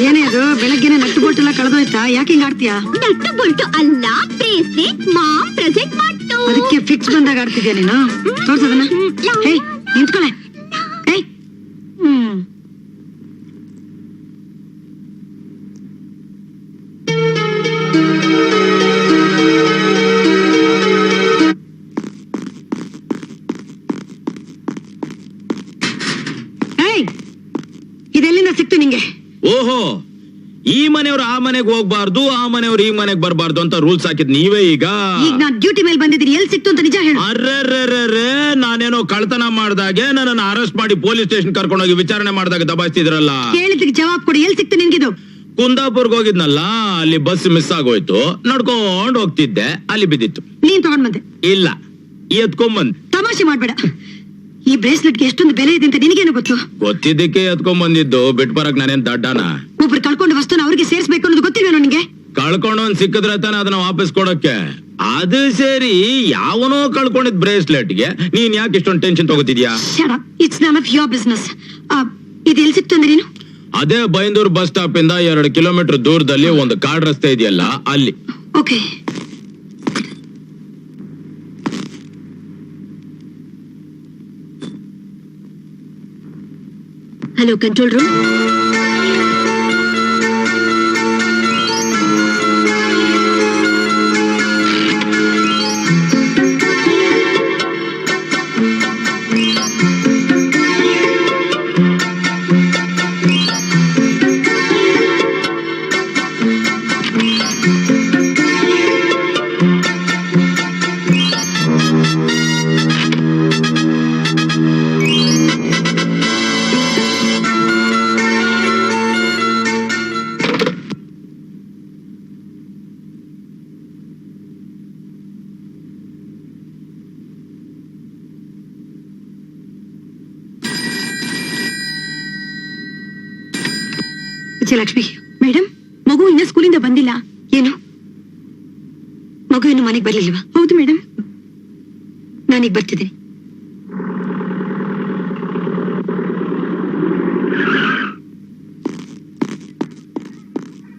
ಏನೇ ಅದು? ಬೆಳಗ್ಗೆನೆ ನಟ್ಟು ಬೋಟ್ ಎಲ್ಲ ಕಳೆದೋಯ್ತಾ? ಯಾಕೆ ಹಿಂಗ್ ಆಡ್ತೀಯಾ? ನಟ್ಟು ಬೊಲ್ಟು ಅಲ್ಲ ಬ್ರೇಸ್ಲೆಟ್ ಮಾಮ್ ಪ್ರೆಸೆಂಟ್ ಮಾಡ್ತು. ಅದಕ್ಕೆ ಫಿಕ್ಸ್ ಬಂದಾಗ ಆಡ್ತಿದ್ಯಾ ನೀನು? ತೋರ್ಸದನ್ನ ಹೇ ನಿಂತ್ಕೊಳೆ. ಮನೆಯವ್ರು ಈ ಮನೆಗ್ ಬರಬಾರ್ದು ಅಂತ ರೂಲ್ಸ್ ಹಾಕಿದ್ ನೀವೇ ಈಗ? ಈಗ ನಾನ್ ಡ್ಯೂಟಿ ಮೇಲೆ ಬಂದಿದ್ದೀನಿ ಎಲ್ಲಿ ಸಿಕ್ತು ಅಂತ ನಿಜ ಹೇಳಿ. ನಾನೇನೋ ಕಳ್ತನ ಮಾಡ್ದಾಗೆ ನನ್ನನ್ನು ಅರೆಸ್ಟ್ ಮಾಡಿ ಪೊಲೀಸ್ ಸ್ಟೇಷನ್ ಕರ್ಕೊಂಡೋಗಿ ವಿಚಾರಣೆ ಮಾಡಿದಾಗ ದಬಾಯಿಸ್ತಿದ್ರಲ್ಲ? ಕೇಳಿದ್ದಕ್ಕೆ ಜವಾಬ್ ಕೊಡಿ ಎಲ್ಲಿ ಸಿಕ್ತು ನಿನ್ಗಿದು? ಕುಂದಾಪುರ್ಗೆ ಹೋಗಿದ್ನಲ್ಲ ಅಲ್ಲಿ ಬಸ್ ಮಿಸ್ ಆಗೋಯ್ತು ನಡ್ಕೊಂಡ್ ಹೋಗ್ತಿದ್ದೆ ಅಲ್ಲಿ ಬಿದ್ದಿತ್ತು. ನೀನ್ ತಗೊಂಡ್ ಬಂದೆ. ಇಲ್ಲ ಎತ್ಕೊಂಬಂದ್ ತಮಾಷೆ ಮಾಡ್ಬೇಡ. ಈ ಬ್ರೇಸ್ಲೆಟ್ಗೆ ಎಷ್ಟೊಂದು ಬೆಲೆ ಇದೆ ಅಂತ ನಿನಗೇನು ಗೊತ್ತು? ಗೊತ್ತಿದ್ದಕ್ಕೆ ಎತ್ಕೊಂಡ್ ಬಂದಿದ್ದು ಬಿಟ್ ಬರಕ್ ನಾನೇನ್ ದಡ್ಡನ? ಒಬ್ರು ಕಳ್ಕೊಂಡು ವಸ್ತುನ ಅವ್ರಿಗೆ ಸೇರಿಸಬೇಕು ಅನ್ನೋದು ಗೊತ್ತಿಲ್ವೇನೋ ನಿಂಗೆ? ಕಳ್ಕೊಂಡೊಂದ್ ಸಿಕ್ಕಿದ್ರೆ ತಾನೆ ಅದನ್ನ ವಾಪಸ್ ಕೊಡಕ್ಕೆ. ಅದು ಸೇರಿ ಯಾವನೋ ಕಳ್ಕೊಂಡಿದ್ ಬ್ರೇಸ್ಲೆಟ್ಗೆ. ನೀನ್ ಯಾಕೆ ಇಷ್ಟೊಂದು tension ತಗೋತಿದ್ಯಾ? It's none of your business ಇದು ಎಲ್ಲಿ ಸಿಕ್ತು ಅಂದ್ರೆ ನೀನು? ಅದೇ ಬೈಂದೂರ್ ಬಸ್ ಸ್ಟಾಪ್ ಇಂದ ಎರಡು ಕಿಲೋಮೀಟರ್ ದೂರದಲ್ಲಿ ಒಂದು ಕಾಡ್ ರಸ್ತೆ ಇದೆಯಲ್ಲ ಅಲ್ಲಿ. Okay hello control room Vijayalakshmi madam ಮಗು ಇನ್ನ ಸ್ಕೂಲಿಂದ ಬಂದಿಲ್ಲ. ಏನು? ಮಗು ಇನ್ನು ಮನೆಗೆ ಬರ್ಲಿಲ್ವಾ? ಹೌದು ಮೇಡಮ್ ನಾನೀಗ ಬರ್ತಿದ್ದೀನಿ.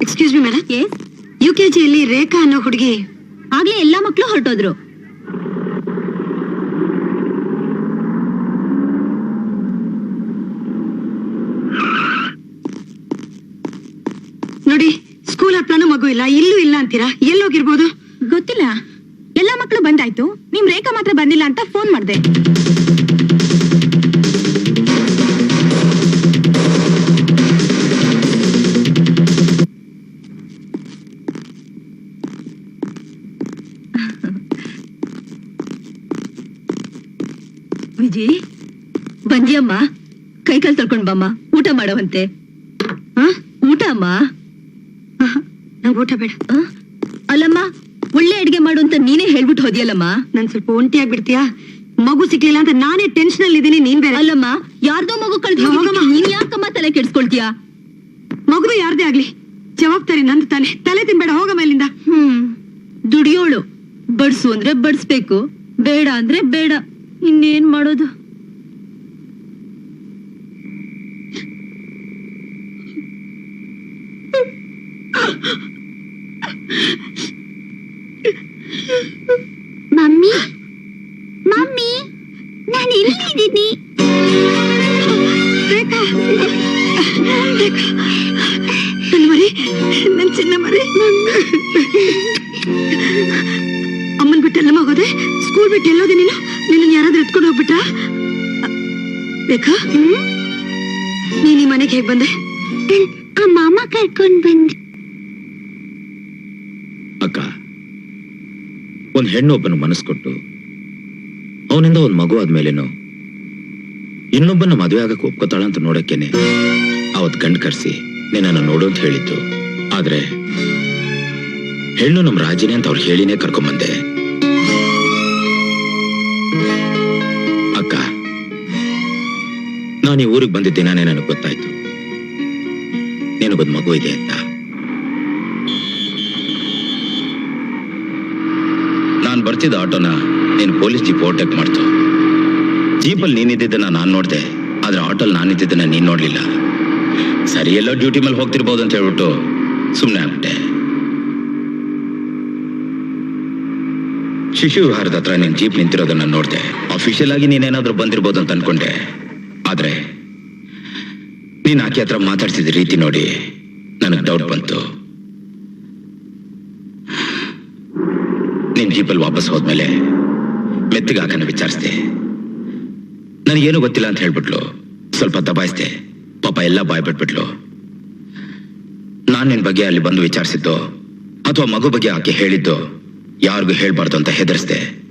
Excuse me madam U K ಜಿಯಲ್ಲಿ ರೇಖಾ ಅನ್ನೋ ಹುಡುಗಿ ಆಗ್ಲೇ ಎಲ್ಲಾ ಮಕ್ಕಳು ಹೊರಟೋದ್ರು ನೋಡಿ ಸ್ಕೂಲ್ ಹತ್ರನೂ ಮಗು ಇಲ್ಲ ಇಲ್ಲೂ ಇಲ್ಲ ಅಂತೀರಾ? ಎಲ್ಲೋಗಿರ್ಬೋದು? ಗೊತ್ತಿಲ್ಲ. ಎಲ್ಲ ಮಕ್ಕಳು ಬಂದಾಯ್ತು. ನಿಮ್ ರೇಖಾ ಮಾತ್ರ ಬಂದಿಲ್ಲ ಅಂತ ಫೋನ್ ಮಾಡ್ದೆ. ವಿಜಿ ಬಂದಿಯಮ್ಮ. ಕೈಕಾಲ್ ತೊಳ್ಕೊಂಡ್ ಬಮ್ಮ. ಊಟ ಮಾಡವಂತೆ. ಊಟ ಅಮ್ಮ? ನಂಗೆ ಊಟ ಬೇಡ. ಅಲ್ಲಮ್ಮ ಒಳ್ಳೆ ಅಡಿಗೆ ಮಾಡು ಅಂತ ನೀನೇ ಹೇಳ್ಬಿಟ್ಟು ಹೋದಿಯಲ್ಲಮ್ಮ? ನನ್ ಸ್ವಲ್ಪ ಒಂಟಿ ಆಗ್ಬಿಡ್ತೀಯಾ? ಮಗು ಸಿಕ್ಲಿಲ್ಲ ಅಂತ ನಾನೇ ಟೆನ್ಷನ್ ಅಲ್ಲಿ ಇದೀನಿ ನೀನ್ ಬೇರೆ. ಅಲ್ಲಮ್ಮ ಯಾರ್ದೋ ಮಗು ಕಳೆದು ಹೋಗಮ್ಮ. ನೀನ್ ಯಾಕಮ್ಮ ತಲೆ ಕೆಡ್ಸ್ಕೊಳ್ತೀಯಾ? ಮಗು ಯಾರ್ದೇ ಆಗ್ಲಿ ಜವಾಬ್ದಾರಿ ನಂದು ತಾನೆ. ತಲೆ ತಿನ್ಬೇಡ ಹೋಗಮ್ಮ ಇಲ್ಲಿಂದ. ಹ್ಮ್. ದುಡಿಯೋಳು ಬಡ್ಸು ಅಂದ್ರೆ ಬಡ್ಸ್ಬೇಕು ಬೇಡ ಅಂದ್ರೆ ಬೇಡ ಇನ್ನೇನ್ ಮಾಡೋದು? ರೇಖಾ. ನನ್ನ ಮರಿ ನನ್ನ ಚಿನ್ನ ಮರಿ ಅಮ್ಮನ್ ಬಿಟ್ಟು ಎಲ್ಲ ಮಗೋದೆ ಸ್ಕೂಲ್ ಬಿಟ್ಟು ಎಲ್ಲೋದೆ ನೀನು? ನಿನ್ನ ಯಾರಾದ್ರೂ ಎತ್ಕೊಂಡು ಹೋಗ್ಬಿಟ್ಟ ರೇಖಾ ನೀನ್ ಈ ಮನೆಗೆ ಹೇಗ್ ಬಂದೆ? ಆ ಮಾಮ ಕರ್ಕೊಂಡ್ ಬಂದ್ ಅಕ್ಕ ಒಂದ್ ಹೆಣ್ಣೊಬ್ಬನ ಮನಸ್ಸು ಕೊಟ್ಟು ಅವನಿಂದ ಒಂದು ಮಗು ಆದ್ಮೇಲೇನು? ಇನ್ನೊಬ್ಬನ ಮದುವೆ ಆಗಕ್ಕೆ ಒಪ್ಕೋತಾಳ ಅಂತ ನೋಡಕ್ಕೇನೆ. ಅವತ್ ಗಂಡ್ ಕರ್ಸಿ ನಿನ್ನನ್ನು ನೋಡು ಅಂತ ಹೇಳಿದ್ದು. ಆದ್ರೆ ಹೆಣ್ಣು ನಮ್ಮ ರಾಜಿನೇ ಅಂತ ಅವ್ರು ಹೇಳಿನೇ ಕರ್ಕೊಂಬಂದೆ. ಅಕ್ಕ, ನಾನು ಈ ಊರಿಗೆ ಬಂದಿದ್ದ ದಿನಾನೇ ನನಗೆ ಗೊತ್ತಾಯ್ತು. ನಿನಗೊಂದು ಮಗು ಇದೆ ಅಂತ. ನಾನು ಬರ್ತಿದ್ದ ಆಟೋನ ನೀನ್ ಪೊಲೀಸ್ ಜೀಪ್ ಓವರ್ಟೇಕ್ ಮಾಡ್ತು. ಜೀಪಲ್ಲಿ ನೀನಿದ್ದನ್ನ ನಾನ್ ನೋಡ್ದೆ, ಆದ್ರೆ ಆಟೋಲ್ ನಾನಿದ್ದನ್ನ ನೀನು ನೋಡ್ಲಿಲ್ಲ. ಸರಿ ಎಲ್ಲೋ ಡ್ಯೂಟಿ ಮೇಲೆ ಹೋಗ್ತಿರ್ಬೋದು ಅಂತ ಹೇಳ್ಬಿಟ್ಟು ಸುಮ್ಮನೆ ಆಗ್ಬಿಟ್ಟೆ. ಶಿಶು ವಿಹಾರದ ಹತ್ರ ನೀನ್ ಜೀಪ್ ನಿಂತಿರೋದನ್ನ ನೋಡಿದೆ. ಅಫಿಷಿಯಲ್ ಆಗಿ ನೀನೇನಾದರೂ ಬಂದಿರ್ಬೋದು ಅಂತ ಅನ್ಕೊಂಡೆ. ಆದ್ರೆ ನೀನು ಆಕೆ ಹತ್ರ ಮಾತಾಡ್ತಿದ್ದ ರೀತಿ ನೋಡಿ ನನಗೆ ಡೌಟ್ ಬಂತು. ನೀನು ಜೀಪಲ್ಲಿ ವಾಪಸ್ ಹೋದ್ಮೇಲೆ ಮೆತ್ತಗೆ ಆಕನ ವಿಚಾರಿಸ್ದೆ. ನನಗೇನು ಗೊತ್ತಿಲ್ಲ ಅಂತ ಹೇಳ್ಬಿಟ್ಲು. ಸ್ವಲ್ಪ ದಬಾಯಿಸ್ದೆ ಪಾಪ ಎಲ್ಲ ಬಾಯ್ ಬಿಟ್ಬಿಟ್ಲು. ನಾನು ನಿನ್ ಬಗ್ಗೆ ಅಲ್ಲಿ ಬಂದು ವಿಚಾರಿಸಿದ್ದು, ಅಥವಾ ಮಗು ಬಗ್ಗೆ ಆಕೆ ಹೇಳಿದ್ದು, ಯಾರಿಗೂ ಹೇಳ್ಬಾರ್ದು ಅಂತ ಹೆದರ್ಸ್ದೆ.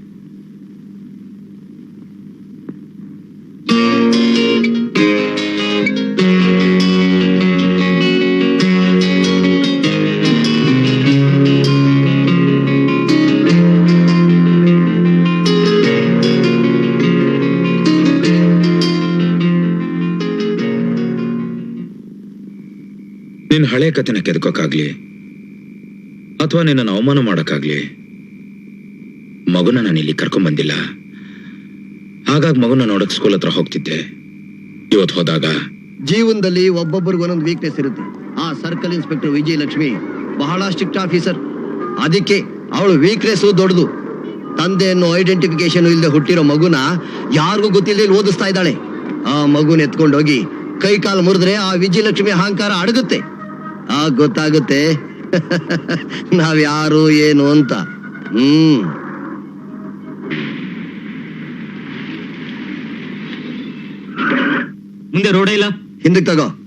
ಹಳೆ ಕಥೆನ ಕೆದಕೋಕ್ಕಾಗ್ಲಿ ಅಥವಾ ನಿನ್ನನ್ನು ಅವಮಾನ ಮಾಡೋಕ್ಕಾಗ್ಲಿ ಮಗುನ ನಾನು ಇಲ್ಲಿ ಕರ್ಕೊಂಡ್ ಬಂದಿಲ್ಲ. ಹಾಗಾಗಿ ಮಗುನ ನೋಡಕ್ ಸ್ಕೂಲ್ ಹತ್ರ ಹೋಗ್ತಿದ್ದೆ. ಇವತ್ತು ಹೋದಾಗ ಜೀವನದಲ್ಲಿ ಒಬ್ಬೊಬ್ಬರಿಗೂ ಒಂದೊಂದು ವೀಕ್ನೆಸ್ ಇರುತ್ತೆ. ಆ ಸರ್ಕಲ್ ಇನ್ಸ್ಪೆಕ್ಟರ್ ವಿಜಯಲಕ್ಷ್ಮಿ, ಬಹಳ ಸ್ಟ್ರಿಕ್ಟ್ ಆಫೀಸರ್ ಅದಕ್ಕೆ ಅವಳು ವೀಕ್ನೆಸ್ ದೊಡ್ಡದು. ತಂದೆ ಅನ್ನೋ ಐಡೆಂಟಿಫಿಕೇಶನ್ ಇಲ್ಲದೆ ಹುಟ್ಟಿರೋ ಮಗುನ ಯಾರಿಗೂ ಗೊತ್ತಿಲ್ಲದೆ ಓದಿಸ್ತಾ ಇದ್ದಾಳೆ. ಆ ಮಗುನ ಎತ್ಕೊಂಡೋಗಿ ಕೈ ಕಾಲು ಮುರಿದ್ರೆ ಆ ವಿಜಯಲಕ್ಷ್ಮಿ ಅಹಂಕಾರ ಅಡಗುತ್ತೆ. ಆಗ ಗೊತ್ತಾಗುತ್ತೆ. ನಾವ್ಯಾರು ಏನು ಅಂತ. ಹ್ಮ್. ಮುಂದೆ ರೋಡೇ ಇಲ್ಲ? ಹಿಂದಕ್ಕೆ ತಗೋ.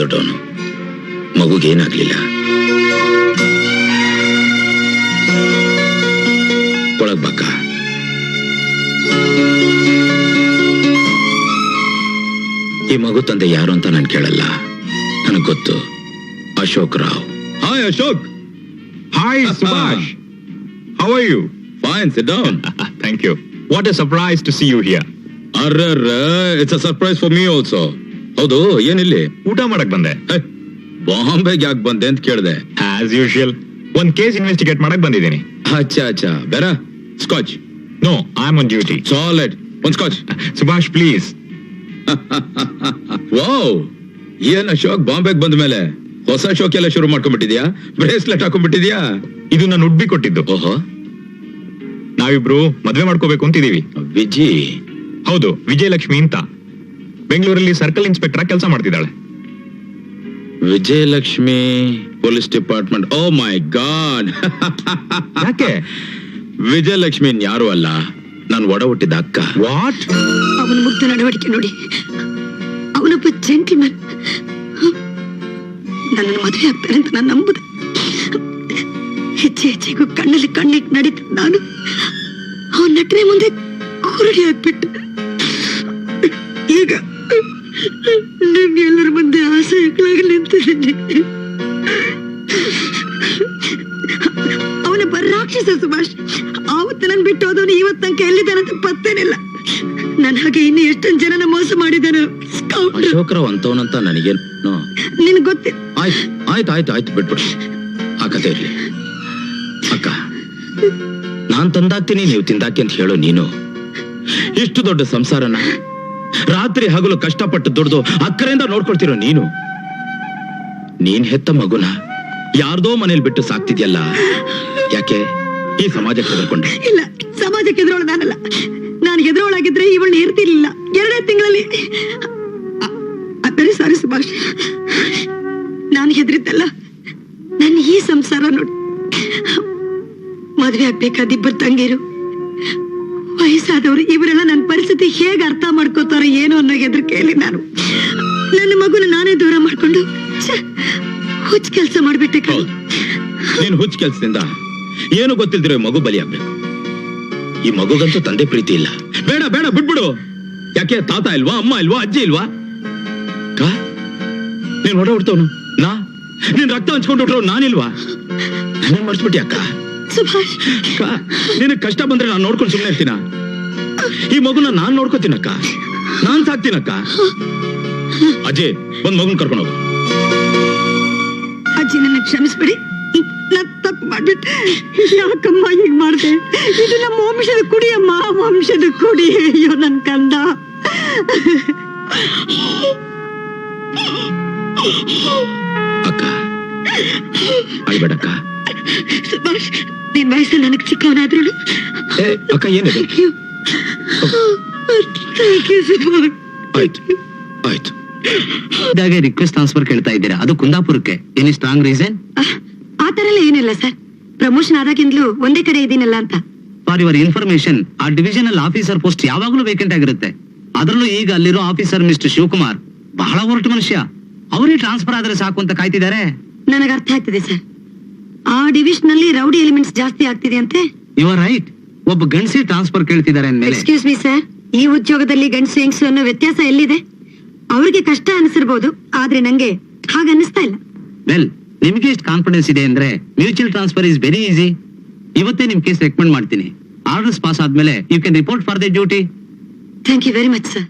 ದೊಡ್ಡವನು. ಮಗುಗೇನಾಗ್ಲಿಲ್ಲ. ಒಳಗ್ ಬಕ್ಕ ಈ ಮಗು ತಂದೆ ಯಾರು ಅಂತ ನಾನು ಕೇಳಲ್ಲ. ನನಗ್ ಗೊತ್ತು. Ashok Rao. Hi Ashok hi Subhash how are you fine sit down thank you what a surprise to see you here ಅರ್ರರ್ರ it's a surprise for me also ಹೌದು ಏನಿಲ್ಲಿ? ಊಟ ಮಾಡಕ್ ಬಂದೆ. ಬಾಂಬೆಗೆ ಯಾಕೆ ಬಂದೆ ಅಂತ ಕೇಳಿದೆ. ಆಸ್ ಯೂಶುವಲ್ ಒಂದ್ ಕೇಸ್ ಇನ್ವೆಸ್ಟಿಗೇಟ್ ಮಾಡಕ್ ಬಂದಿದ್ದೀನಿ. ಅಚ್ಚಾ ಅಚ್ಚಾ. ಬೇರ scotch no I am on duty solid ಒಂದ್ ಸ್ಕಾಚ್ ಸುಭಾಷ್ ಪ್ಲೀಸ್ ವಾವ್ ಏನ್ ಅಶೋಕ್ ಬಾಂಬೆಗೆ ಬಂದ ಮೇಲೆ? ಹೊಸ ಶೋಕ್ ಎಲ್ಲ ಶುರು ಮಾಡ್ಕೊಂಡ್ಬಿಟ್ಟಿದ್ಯಾ? ಬ್ರೇಸ್ಲೆಟ್ ಹಾಕೊಂಡ್ಬಿಟ್ಟಿದ್ಯಾ? ಇದು ನಾನು ಉಡ್ಬಿ ಕೊಟ್ಟಿದ್ದು. ಓಹೋ. ನಾವಿಬ್ರು ಮದ್ವೆ ಮಾಡ್ಕೋಬೇಕು ಅಂತಿದೀವಿ ವಿಜಿ. ಹೌದು ವಿಜಯಲಕ್ಷ್ಮಿ ಅಂತ. ಬೆಂಗಳೂರಲ್ಲಿ ಸರ್ಕಲ್ ಇನ್ಸ್ಪೆಕ್ಟರ್ ಕೆಲಸ ಮಾಡ್ತಿದ್ದಾಳೆ. Vijayalakshmi police department. Oh my god. ಯಾಕೆ? ವಿಜಯಲಕ್ಷ್ಮಿ ಯಾರು ಅಲ್ಲ. ನಾನು ಒಡ ಹುಟ್ಟಿದ ಅಕ್ಕ. ವಾಟ್? ಅವನ ಮುಗ್ಧ ನಡವಳಿಕೆ ನೋಡಿ. ಅವನೊಬ್ಬ ಜೆಂಟಿಮನ್ ನನ್ನ ಮದುವೆ ಆಗ್ತಾರೆ ಅಂತ ನಾನು ನಂಬುದು. ಹೆಚ್ಚೆ ಹೆಚ್ಚೆಗೂ ಕಣ್ಣಲ್ಲಿ ಕಣ್ಣಿಟ್ಟು ನಡೀತು ನಾನು. ಅವನ ನಟನೆ ಮುಂದೆ ಕುರುಡಿ ಆಗ್ಬಿಟ್ಟು. ಈಗ ನಿಮ್ಗೆಲ್ಲರ ಮುಂದೆ ಆಸೆ ಹೇಳಿ ಅವನ ಬರ ರಾಕ್ಷಸ ಸುಭಾಷ್ ಆವತ್ತು ನನ್ ಬಿಟ್ಟು ಹೋದವನು ಇವತ್ತು ತನಕ ಎಲ್ಲಿದ್ದಾನಂತ ಪತ್ತೇನಿಲ್ಲ. ನನ್ ಹಾಗೆ ಇನ್ನು ಎಷ್ಟೊಂದ್ ಜನನ ಮೋಸ ಮಾಡಿದ್ದಾನೆ ನನಗೆ ರಾವ್ ಅಂತವನಂತ ನನಗೇನು ನಿನಗ್ ಗೊತ್ತಿಲ್ಲ. ಆಯ್ತು ಆಯ್ತು ಆಯ್ತು ಆಯ್ತು ಬಿಟ್ಬಿಡು. ಆ ಕತೆ ಇರ್ಲಿ. ಅಕ್ಕ ನಾನ್ ತಂದಾಕ್ತೀನಿ ನೀವು ತಿಂದಾಕಿ ಅಂತ ಹೇಳೋ ನೀನು ಇಷ್ಟು ದೊಡ್ಡ ಸಂಸಾರನ ರಾತ್ರಿ ಹಗಲು ಕಷ್ಟಪಟ್ಟು ದುಡ್ದು ಅಕ್ಕರೆಯಿಂದ ನೋಡ್ಕೊಳ್ತಿರೋ ನೀನು? ನೀನ್ ಹೆತ್ತ ಮಗುನ ಯಾರ್ದೋ ಮನೇಲಿ ಬಿಟ್ಟು ಸಾಕ್ತಿದ್ಯಲ್ಲ? ಯಾಕೆ? ಈ ಸಮಾಜಕ್ಕೆ ಹೆದರ್ಕೊಂಡೆ ಇಲ್ಲ, ಸಮಾಜಕ್ಕೆ ನಾನಲ್ಲ. ನಾನು ಎದುರೋಳಾಗಿದ್ರೆ ಇವಳನ್ನ ಇರ್ತಿರ್ಲಿಲ್ಲ. ಎರಡೇ ತಿಂಗಳಲ್ಲಿ ಸಾರಿ ಸುಭಾಷ್. ನಾನು ಹೆದರಿದ್ದಲ್ಲ. ನನ್ನ ಈ ಸಂಸಾರ ನೋಡಿ ಮದುವೆ ಆಗ್ಬೇಕಾದ ಇಬ್ಬರು ತಂಗಿರು. ವಯಸ್ಸಾದವರು ಇವರೆಲ್ಲ ನನ್ನ ಪರಿಸ್ಥಿತಿ ಹೇಗೆ ಅರ್ಥ ಮಾಡ್ಕೋತಾರೋ ಏನು ಅನ್ನೋ ಹೆದರಿಕೆಯಲ್ಲಿ ನಾನು. ನನ್ನ ಮಗುನ ನಾನೇ ದೂರ ಮಾಡ್ಕೊಂಡು ಹುಚ್ಚ ಕೆಲಸ ಮಾಡ್ಬಿಟ್ಟೆ ಕಣೆ. ನೀನು ಹುಚ್ಚ ಕೆಲಸದಿಂದ ಏನು ಗೊತ್ತಿಲ್ದಿರೋ ಮಗು ಬಲಿಯಾಗ್ಬೇಕು. ಈ ಮಗುಗಂತೂ ತಂದೆ ಪ್ರೀತಿ ಇಲ್ಲ. ಬೇಡ ಬೇಡ ಬಿಟ್ಬಿಡು. ಯಾಕೆ ತಾತ ಇಲ್ವಾ ಅಮ್ಮ ಇಲ್ವಾ ಅಜ್ಜಿ ಇಲ್ವಾ? ಅಕ್ಕ ನೀನ್ ಹೊಡ ಹುಡ್ತವನು? ನಾ? ನೀನ್ ರಕ್ತ ಹಂಚ್ಕೊಂಡು ಹುಟ್ರೋ ನಾನಿಲ್ವಾ ನನ್ನ ಮರ್ಸ್ಬಿಟ್ಟಿ ಅಕ್ಕ? ಸುಭಾಷ್. ಅಕ್ಕ ನಿನಗ್ ಕಷ್ಟ ಬಂದ್ರೆ ನಾನು ನೋಡ್ಕೊಂಡು ಸುಮ್ಮನೆ ಇರ್ತೀನ? ಈ ಮಗುನ ನಾನ್ ನೋಡ್ಕೋತೀನಕ್ಕ. ನಾನ್ ಸಾಕ್ತೀನಕ್ಕ. ಅಜಯ್ ಒಂದ್ ಮಗುನ್ ಕರ್ಕೊಂಡು ಹೋಗು. ಅಜ್ಜಿ ನನ್ನ ಕ್ಷಮಿಸ್ಬಿಡಿ. ನಾನ್ ತಪ್ಪು ಮಾಡ್ಬಿಟ್ಟೆ. ಯಾಕಮ್ಮ ಹೀಗ್ ಮಾಡ್ದೆ? ಇದು ನಮ್ಮ ವಂಶದ ಕುಡಿಯಮ್ಮ ವಂಶದ ಕುಡಿ. ಅಯ್ಯೋ ನನ್ ಕಂದ. ಅಕ್ಕ ಅಳ್ಬೇಡಕ್ಕ. ಸುಭಾಷ್ ನಿನ್ ವಯಸ್ಸು ನನಗ್ ಚಿಕ್ಕವನಾದ್ರು ಅಕ್ಕ ಏನಿದೆ? ಆಯ್ತು ಆಯ್ತು. ಇದಾಗೆ ರಿಕ್ವೆಸ್ಟ್ ಟ್ರಾನ್ಸ್ಫರ್ ಕೇಳ್ತಾ ಇದ್ದೀರಾ. ಅದು ಕುಂದಾಪುರಕ್ಕೆ. ಎನಿ ಸ್ಟ್ರಾಂಗ್ ರೀಸನ್ ಆ ತರ ಎಲ್ಲ ಏನಿಲ್ಲ ಸರ್. ಪ್ರಮೋಷನ್ ಆದಾಗಿಂದಲೂ ಒಂದೇ ಕಡೆ ಇದೀನಲ್ಲ ಅಂತ. ಫಾರ್ ಯುವರ್ ಇನ್ಫಾರ್ಮೇಶನ್ ಆ ಡಿವಿಷನಲ್ ಆಫೀಸರ್ ಪೋಸ್ಟ್ ಯಾವಾಗಲೂ ವೇಕೆಂಟ್ ಆಗಿರುತ್ತೆ. ಅದರಲ್ಲೂ ಈಗ ಅಲ್ಲಿರೋ ಆಫೀಸರ್ ಮಿಸ್ಟರ್ ಶಿವಕುಮಾರ್ ಬಹಳ ಹೊರಟು ಮನುಷ್ಯ. ಅವರೇ ಟ್ರಾನ್ಸ್ಫರ್ ಆದ್ರೆ ಸಾಕು ಅಂತ ಕಾಯ್ತಿದ್ದಾರೆ? ನನಗೆ ಅರ್ಥ ಆಗ್ತಿದೆ ಸರ್. ಆ ಡಿವಿಷನ್ ಅಲ್ಲಿ ರೌಡಿ ಎಲಿಮೆಂಟ್ಸ್ ಜಾಸ್ತಿ ಆಗ್ತಿದೆ ಅಂತೆ. ಯು ಆರ್ ರೈಟ್ ಒಬ್ಬ ಗಂಡಸಿ ಟ್ರಾನ್ಸ್ಫರ್ ಕೇಳ್ತಿದ್ದಾರೆ ಅಂದ್ಮೇಲೆ. ಎಕ್ಸ್ಕ್ಯೂಸ್ ಮೀ ಸರ್ ಈ ಉದ್ಯೋಗದಲ್ಲಿ ಗಂಡಸು ಹೆಂಗಸು ಅನ್ನೋ ವ್ಯತ್ಯಾಸ ಎಲ್ಲಿದೆ? ಅವ್ರಿಗೆ ಕಷ್ಟ ಅನಿಸಿರ್ಬೋದು ಆದ್ರೆ ನಂಗೆ ಹಾಗ ಅನಿಸ್ತಾ ಇಲ್ಲ. ವೆಲ್ ನಿಮ್ಗೆ ಎಷ್ಟು ಕಾನ್ಫಿಡೆನ್ಸ್ ಇದೆ ಅಂದ್ರೆ mutual transfer is very easy ಇವತ್ತೇ ನಿಮ್ ಕೇಸ್ ರೆಕಮೆಂಡ್ ಮಾಡ್ತೀನಿ. ಆರ್ಡರ್ಸ್ ಪಾಸ್ ಆದ್ಮೇಲೆ you can report for the duty thank you very much sir